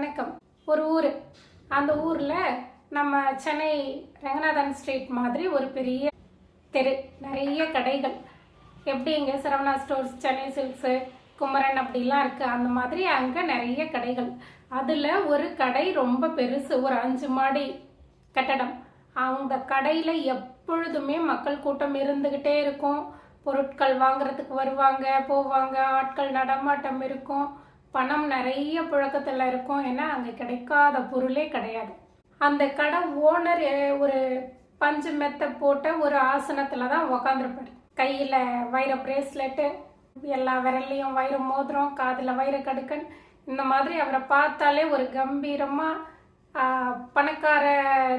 வணக்கம். ஒரு ஊர். அந்த ஊரில் நம்ம சென்னை ரங்கநாதன் ஸ்ட்ரீட் மாதிரி ஒரு பெரிய தெரு. நிறைய கடைகள். எப்படி இங்கே சரவணா ஸ்டோர்ஸ் சென்னை சில்க்ஸு குமரன் அப்படிலாம் இருக்குது அந்த மாதிரி அங்கே நிறைய கடைகள். அதில் ஒரு கடை ரொம்ப பெருசு. ஒரு அஞ்சு மாடி கட்டடம். அந்த கடையில் எப்பொழுதுமே மக்கள் கூட்டம் இருந்துக்கிட்டே இருக்கும். பொருட்கள் வாங்குறதுக்கு வருவாங்க போவாங்க. ஆட்கள் நடமாட்டம் இருக்கும். பணம் நிறைய புழக்கத்தில் இருக்கும். ஏன்னா அங்கே கிடைக்காத பொருளே கிடையாது. அந்த கடை ஓனர் ஒரு பஞ்சு மெத்த போட்ட ஒரு ஆசனத்தில் தான் உக்காந்துருப்பாரு. கையில் வைர பிரேஸ்லெட்டு எல்லா விரல்லையும் வைர மோதிரம் காதில் வைர கடுக்கன் இந்த மாதிரி அவரை பார்த்தாலே ஒரு கம்பீரமாக பணக்கார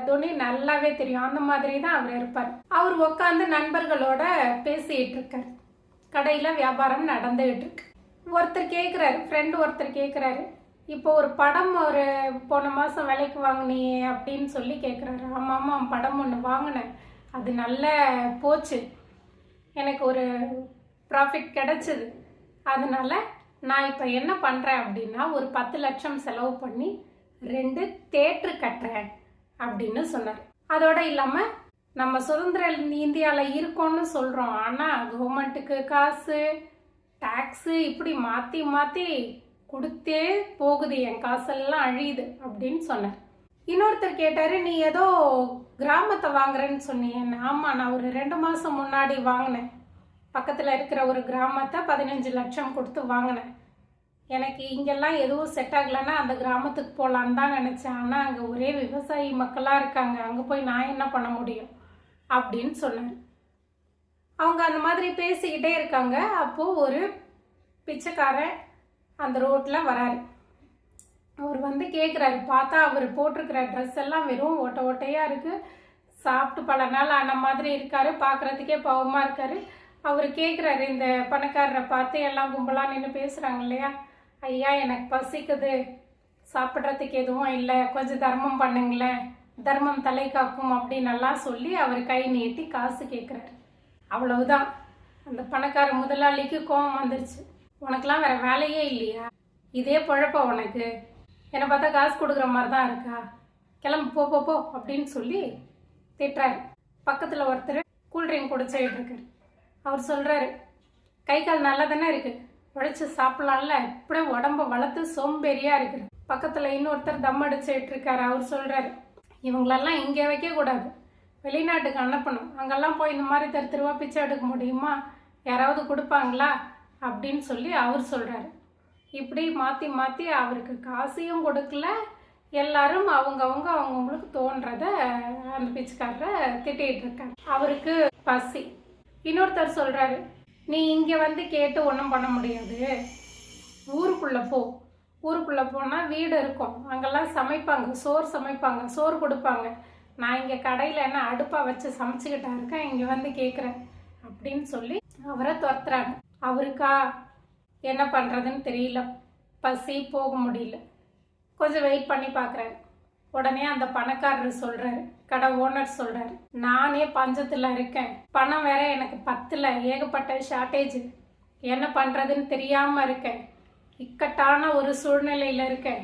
துணி நல்லாவே தெரியும். அந்த மாதிரி தான் அவர் இருப்பார். அவர் உட்காந்து நண்பர்களோட பேசிகிட்டு இருக்கார். கடையில் வியாபாரம் நடந்துகிட்டு இருக்கு. ஒருத்தர் கேட்குறாரு ஃப்ரெண்டு ஒருத்தர் கேட்குறாரு இப்போ ஒரு படம் ஒரு போன மாதம் விலைக்கு வாங்கினியே அப்படின்னு சொல்லி கேட்குறாரு ஆமாம் ஆமாம் படம் ஒன்று வாங்கினேன். அது நல்ல போச்சு. எனக்கு ஒரு ப்ராஃபிட் கிடைச்சிது. அதனால் நான் இப்போ என்ன பண்ணுறேன் அப்படின்னா ஒரு பத்து லட்சம் செலவு பண்ணி ரெண்டு தேட்ரு கட்டுறேன் அப்படின்னு சொன்னார். அதோட இல்லாமல் நம்ம சுதந்திர இந்தியாவில் இருக்கோம்னு சொல்கிறோம் ஆனால் கவர்மெண்ட்டுக்கு காசு டேக்ஸு இப்படி மாற்றி மாற்றி கொடுத்தே போகுது என் காசெல்லாம் அழியுது அப்படின்னு சொன்னேன் இன்னொருத்தர் கேட்டார் நீ ஏதோ கிராமத்தை வாங்குறேன்னு சொன்னீங்க. ஆமாம் நான் ஒரு ரெண்டு மாதம் முன்னாடி வாங்கினேன். பக்கத்தில் இருக்கிற ஒரு கிராமத்தை பதினஞ்சு லட்சம் கொடுத்து வாங்கினேன். எனக்கு இங்கெல்லாம் எதுவும் செட் ஆகலைன்னா அந்த கிராமத்துக்கு போகலான்னு தான் நினச்சேன். ஆனால் அங்கே ஒரே விவசாயி மக்களாக இருக்காங்க. அங்கே போய் நான் என்ன பண்ண முடியும்? அப்படின்னு சொன்னேன் அவங்க அந்த மாதிரி பேசிக்கிட்டே இருக்காங்க. அப்போது ஒரு பிச்சைக்காரன் அந்த ரோட்டில் வராரு. அவர் வந்து கேட்குறாரு பார்த்தா அவர் போட்டிருக்கிற ட்ரெஸ் எல்லாம் வெறும் ஓட்ட ஓட்டையாக இருக்குது சாப்பிட்டு பல நாள் ஆன மாதிரி இருக்காரு. பார்க்குறதுக்கே பாவமாக இருக்காரு. அவர் கேட்குறாரு இந்த பணக்காரரை பார்த்து எல்லாம் கும்பலாக நின்று பேசுகிறாங்க இல்லையா? ஐயா எனக்கு பசிக்குது. சாப்பிட்றதுக்கு எதுவும் இல்லை. கொஞ்சம் தர்மம் பண்ணுங்களேன். தர்மம் தலை காக்கும் அப்படின்னு நல்லா சொல்லி அவர் கை நீட்டி காசு கேட்குறாரு அவ்வளவுதான். அந்த பணக்கார முதலாளிக்கு கோபம் வந்துருச்சு. உனக்கெல்லாம் வேற வேலையே இல்லையா? இதே பழப்ப உனக்கு. என்னை பார்த்தா காசு கொடுக்குற மாதிரி தான் இருக்கா? கிளம்பு போ போ போ அப்படின்னு சொல்லி திட்டுறாரு. பக்கத்தில் ஒருத்தர் கூல்ட்ரிங்க் குடிச்சிட்டு இருக்காரு அவர் சொல்கிறாரு கை கால் நல்லா தானே இருக்கு? உழைச்சி சாப்பிடலாம்ல? இப்படியே உடம்ப வளர்த்து சோம்பேறியாக இருக்குது. பக்கத்தில் இன்னொருத்தர் தம் அடிச்சுட்டு இருக்காரு. அவர் சொல்கிறாரு இவங்களெல்லாம் இங்கே வைக்கக்கூடாது. வெளிநாட்டுக்கு அனுப்பணும். அங்கெல்லாம் போய் இந்த மாதிரி தெரு தெருவா பிச்சை எடுக்க முடியுமா? யாராவது கொடுப்பாங்களா? அப்படின்னு சொல்லி அவர் சொல்கிறாரு இப்படி மாற்றி மாற்றி அவருக்கு காசையும் கொடுக்கல. எல்லாரும் அவங்கவுங்க அவங்கவுங்களுக்கு தோன்றத அந்த பிச்சைக்காரரை திட்டிகிட்டு இருக்காங்க அவருக்கு பசி. இன்னொருத்தர் சொல்கிறாரு நீ இங்கே வந்து கேட்டு ஒன்றும் பண்ண முடியாது. ஊருக்குள்ளே போ. ஊருக்குள்ளே போனால் வீடு இருக்கும். அங்கெல்லாம் சமைப்பாங்க. சோறு சமைப்பாங்க. சோறு கொடுப்பாங்க. நான் இங்கே கடையில் என்ன அடுப்பாக வச்சு சமைச்சிக்கிட்டா இருக்கேன் இங்கே வந்து கேட்குறேன் அப்படின்னு சொல்லி அவரை துரத்துறாங்க. அவருக்கா? என்ன பண்ணுறதுன்னு தெரியல. பசி போக முடியல. கொஞ்சம் வெயிட் பண்ணி பார்க்குறாரு உடனே அந்த பணக்காரர் சொல்கிறாரு கடை ஓனர் சொல்கிறாரு நானே பஞ்சத்தில் இருக்கேன். பணம் வேற எனக்கு பத்தில். ஏகப்பட்ட ஷார்ட்டேஜ் என்ன பண்ணுறதுன்னு தெரியாமல் இருக்கேன். இக்கட்டான ஒரு சூழ்நிலையில் இருக்கேன்.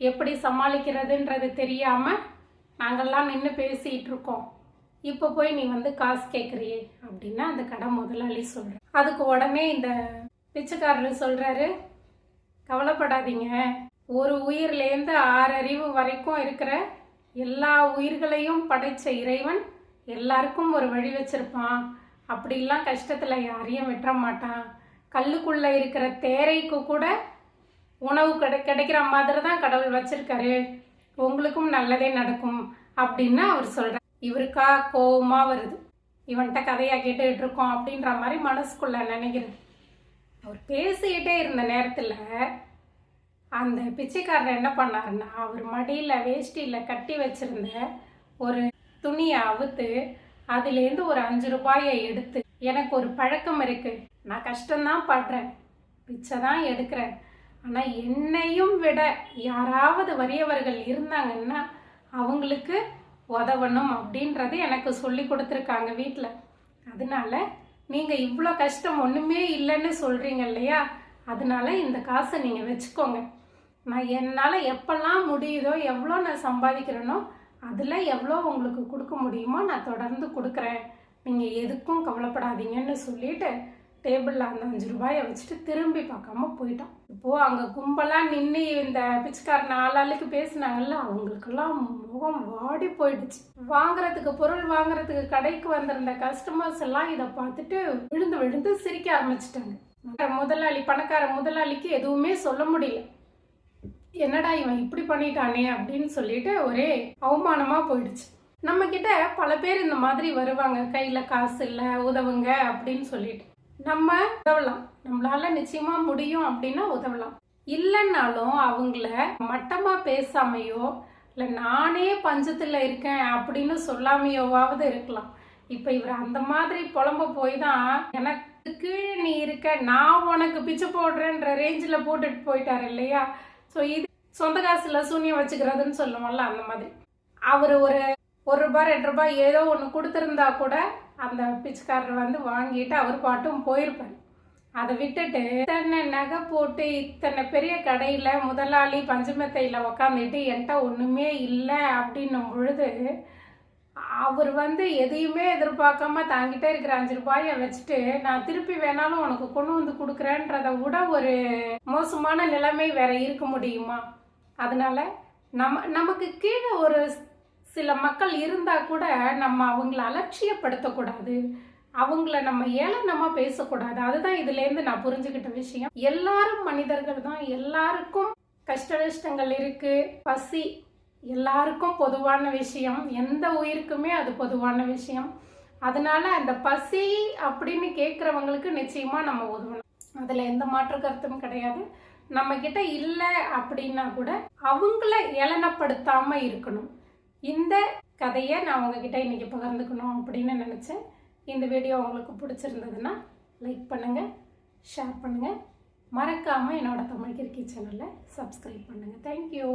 எப்படி சமாளிக்கிறதுன்றது தெரியாமல் நாங்கள்லாம் நின்று பேசிகிட்டு இருக்கோம் இப்போ போய் நீ வந்து காசு கேட்குறியே அப்படின்னா அந்த கடை முதலாளி சொல்கிறேன் அதுக்கு உடனே இந்த பிச்சைக்காரர் சொல்கிறாரு கவலைப்படாதீங்க. ஒரு உயிர்லேருந்து ஆறு அறிவு வரைக்கும் இருக்கிற எல்லா உயிர்களையும் படைத்த இறைவன் எல்லாருக்கும் ஒரு வழி வச்சிருப்பான். அப்படிலாம் கஷ்டத்தில் யாரையும் விட்டுற மாட்டான். கல்லுக்குள்ளே இருக்கிற தேரைக்கு கூட உணவு கிடை கிடைக்கிற மாதிரி தான் கடவுள் வச்சிருக்காரு. உங்களுக்கும் நல்லதே நடக்கும் அப்படின்னு அவர் சொல்கிறார் இவருக்கா கோவமா வருது. இவன்கிட்ட கதையா கேட்டுக்கிட்டு இருக்கோம் அப்படின்ற மாதிரி மனசுக்குள்ள நினைக்கிறேன். அவர் பேசிக்கிட்டே இருந்த நேரத்தில் அந்த பிச்சைக்காரர் என்ன பண்ணாருன்னா அவர் மடியில் வேஷ்டியில் கட்டி வச்சிருந்த ஒரு துணியை அவுத்து அதுலேருந்து ஒரு அஞ்சு ரூபாயை எடுத்து எனக்கு ஒரு பழக்கம் இருக்கு. நான் கஷ்டம்தான் படுறேன். பிச்சை தான் எடுக்கிறேன். ஆனால் என்னையும் விட யாராவது வறியவர்கள் இருந்தாங்கன்னா அவங்களுக்கு உதவணும் அப்படின்றது எனக்கு சொல்லி கொடுத்துருக்காங்க வீட்டில் அதனால நீங்கள் இவ்வளோ கஷ்டம் ஒன்றுமே இல்லைன்னு சொல்கிறீங்க இல்லையா? அதனால இந்த காசை நீங்கள் வச்சுக்கோங்க. நான் என்னால் எப்பெல்லாம் முடியுதோ எவ்வளோ நான் சம்பாதிக்கிறேனோ அதில் எவ்வளோ உங்களுக்கு கொடுக்க முடியுமோ நான் தொடர்ந்து கொடுக்குறேன். நீங்கள் எதுக்கும் கவலைப்படாதீங்கன்னு சொல்லிட்டு டேபிளில் அந்த அஞ்சு ரூபாயை வச்சுட்டு திரும்பி பார்க்காம போயிட்டான். இப்போது அங்கே கும்பலாக நின்று இந்த பிச்சைக்காரன் ஆளாளுக்கு பேசுனாங்கல்ல அவங்களுக்கெல்லாம் முகம் வாடி போயிடுச்சு. வாங்குறதுக்கு பொருள் வாங்குறதுக்கு கடைக்கு வந்திருந்த கஸ்டமர்ஸ் எல்லாம் இதை பார்த்துட்டு விழுந்து விழுந்து சிரிக்க ஆரம்பிச்சிட்டாங்க. முதலாளி பணக்கார முதலாளிக்கு எதுவுமே சொல்ல முடியல. என்னடா இவன் இப்படி பண்ணிட்டானே அப்படின்னு சொல்லிட்டு ஒரே அவமானமா போயிடுச்சு. நம்ம கிட்ட பல பேர் இந்த மாதிரி வருவாங்க கையில காசு இல்ல உதவுங்க அப்படின்னு சொல்லிட்டு. நம்ம உதவலாம். நம்மளால நிச்சயமா முடியும் அப்படின்னா உதவலாம். இல்லைன்னாலும் அவங்கள மட்டமா பேசாமையோ இல்ல நானே பஞ்சத்துல இருக்கேன் அப்படின்னு சொல்லாமையோவாவது இருக்கலாம். இப்ப இவர் அந்த மாதிரி புலம்ப போய் தான் எனக்கு கீழே நீ இருக்க நான் உனக்கு பிச்சை போடுறேன்ற ரேஞ்சில் போட்டுட்டு போயிட்டாரு இல்லையா? ஸோ இது சொந்த காசுல சூன்யம் வச்சுக்கிறதுன்னு சொல்லுவோம்ல அந்த மாதிரி. அவர் ஒரு ஒரு ரூபாய் ரெண்டு ரூபாய் ஏதோ ஒன்று கொடுத்துருந்தா கூட அந்த பிச்சைக்காரர் வந்து வாங்கிட்டு அவர் பாட்டும் போயிருப்பார். அதை விட்டுட்டு இத்தனை நகை போட்டு இத்தனை பெரிய கடையில் முதலாளி பஞ்சமெத்தையில் உக்காந்துட்டு என்கிட்ட ஒன்றுமே இல்லை அப்படின்னும் பொழுது அவர் வந்து எதையுமே எதிர்பார்க்காம தாங்கிட்டே இருக்கிற அஞ்சு ரூபாயை வச்சுட்டு நான் திருப்பி வேணாலும் உனக்கு கொண்டு வந்து கொடுக்குறேன்றதை விட ஒரு மோசமான நிலைமை வேற இருக்க முடியுமா? அதனால நம்ம நமக்கு கீழே ஒரு சில மக்கள் இருந்தால் கூட நம்ம அவங்கள அலட்சியப்படுத்தக்கூடாது. அவங்கள நம்ம ஏளனமாக பேசக்கூடாது. அதுதான் இதுலேருந்து நான் புரிஞ்சுக்கிட்ட விஷயம். எல்லாரும் மனிதர்கள் தான். எல்லாருக்கும் கஷ்ட நஷ்டங்கள் இருக்குது பசி எல்லாருக்கும் பொதுவான விஷயம். எந்த உயிருக்குமே அது பொதுவான விஷயம். அதனால அந்த பசி அப்படின்னு கேட்குறவங்களுக்கு நிச்சயமாக நம்ம உதவணும். அதில் எந்த மாற்று கருத்தும் கிடையாது. நம்ம கிட்ட இல்லை அப்படின்னா கூட அவங்கள ஏளனப்படுத்தாமல் இருக்கணும். இந்த கதையை நான் உங்ககிட்ட இன்றைக்கி பகிர்ந்துக்கணும் அப்படின்னு நினச்சேன். இந்த வீடியோ உங்களுக்கு பிடிச்சிருந்ததுன்னா லைக் பண்ணுங்கள் ஷேர் பண்ணுங்கள் மறக்காமல் என்னோடய தமிழ் கிரிக்கி சேனலை சப்ஸ்கிரைப் பண்ணுங்கள் தேங்க்யூ